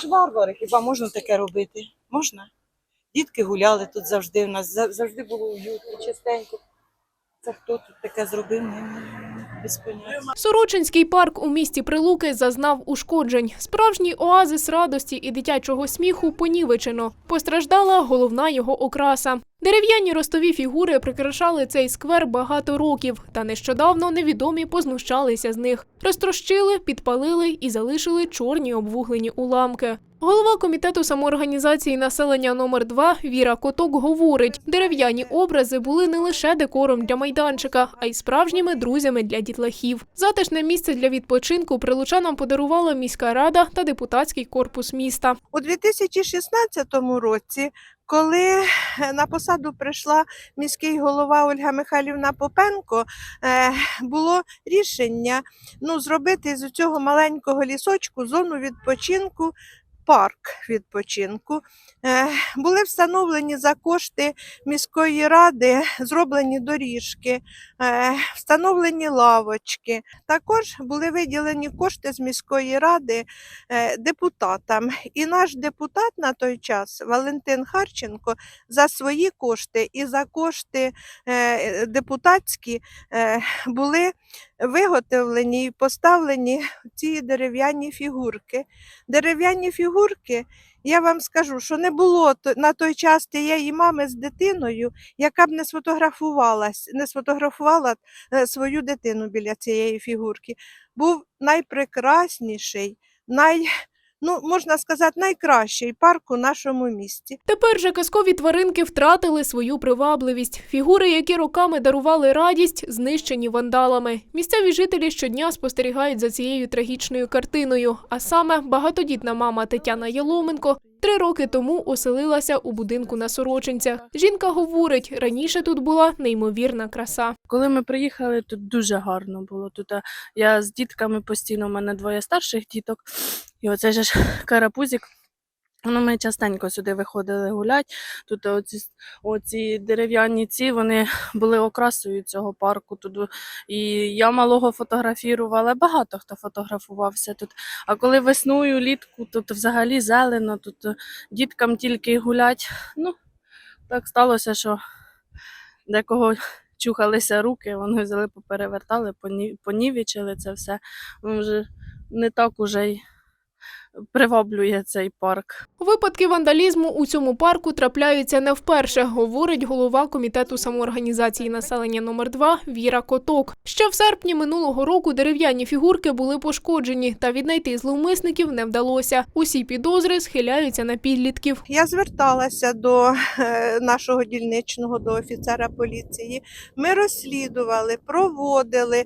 ж варвари, хіба можна таке робити? Можна? Дітки гуляли тут завжди. У нас за- завжди було уютно, чистенько. Це хто тут таке зробив? Сорочинський парк у місті Прилуки зазнав ушкоджень. Справжній оазис радості і дитячого сміху понівечено. Постраждала головна його окраса. Дерев'яні ростові фігури прикрашали цей сквер багато років, та нещодавно невідомі познущалися з них. Розтрощили, підпалили і залишили чорні обвуглені уламки. Голова комітету самоорганізації населення номер 2 Віра Коток говорить: дерев'яні образи були не лише декором для майданчика, а й справжніми друзями для дітлахів. Затишне місце для відпочинку прилучанам подарувала міська рада та депутатський корпус міста. У 2016 році, коли е, на посаду прийшла міський голова Ольга Михайлівна Попенко, е, було рішення ну, зробити з цього маленького лісочку зону відпочинку. Парк відпочинку Е, були встановлені за кошти міської ради, зроблені доріжки, е, встановлені лавочки. Також були виділені кошти з міської ради е, депутатам. І наш депутат на той час, Валентин Харченко, за свої кошти і за кошти депутатські були виготовлені і поставлені ці дерев'яні фігурки. Дерев'яні фігурки, я вам скажу, що не було на той час тієї мами з дитиною, яка б не сфотографувалась, не сфотографувала е, свою дитину біля цієї фігурки. Був найпрекрасніший, най, ну, можна сказати, найкращий парк у нашому місті. Тепер же казкові тваринки втратили свою привабливість. Фігури, які роками дарували радість, знищені вандалами. Місцеві жителі щодня спостерігають за цією трагічною картиною. А саме багатодітна мама Тетяна Яломенко три роки тому оселилася у будинку на Сорочинцях. Жінка говорить, раніше тут була неймовірна краса. Коли ми приїхали, тут дуже гарно було. Тут я з дітками постійно, у мене двоє старших діток, і оце ж карапузик. Ну, ми частенько сюди виходили гуляти. Тут оці, оці дерев'яні ці вони були окрасою цього парку. Тут і я малого фотографірувала, багато хто фотографувався тут. А коли весною, літку, тут взагалі зелено, тут діткам тільки гулять. Ну, так сталося, що декого чухалися руки, вони взяли, поперевертали, понівічили це все. Ну, вже не так уже й приваблює цей парк. Випадки вандалізму у цьому парку трапляються не вперше, говорить голова комітету самоорганізації населення номер 2 Віра Коток. Ще в серпні минулого року дерев'яні фігурки були пошкоджені, та віднайти зловмисників не вдалося. Усі підозри схиляються на підлітків. Я зверталася до е, нашого дільничного, до офіцера поліції. Ми розслідували, проводили е,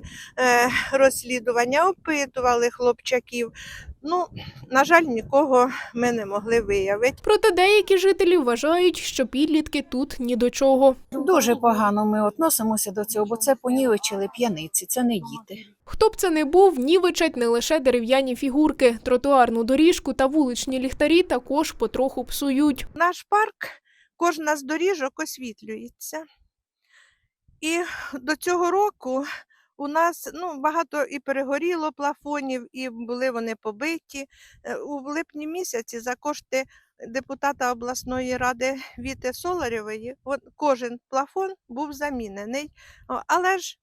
розслідування, опитували хлопчаків. Ну, на жаль, нікого ми не могли виявити. Проте деякі жителі вважають, що підлітки тут ні до чого. Дуже погано ми относимося до цього, бо це понівечили п'яниці, це не діти. Хто б це не був, нівечать не лише дерев'яні фігурки, тротуарну доріжку та вуличні ліхтарі також потроху псують. Наш парк, кожна з доріжок освітлюється. І до цього року у нас ну, багато і перегоріло плафонів, і були вони побиті. Е, У липні місяці за кошти депутата обласної ради Віти Соларєвої кожен плафон був замінений. Але ж,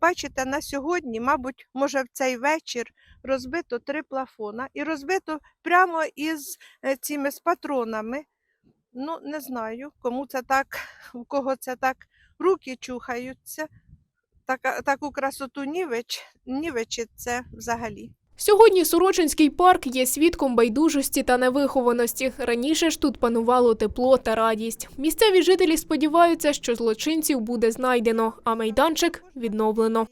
бачите, на сьогодні, мабуть, може в цей вечір розбито три плафона і розбито прямо із е, цими з патронами. Ну, не знаю, кому це так, у кого це так руки чухаються. Така, таку красоту нівеч, нівечить це взагалі. Сьогодні Сорочинський парк є свідком байдужості та невихованості. Раніше ж тут панувало тепло та радість. Місцеві жителі сподіваються, що злочинців буде знайдено, а майданчик відновлено.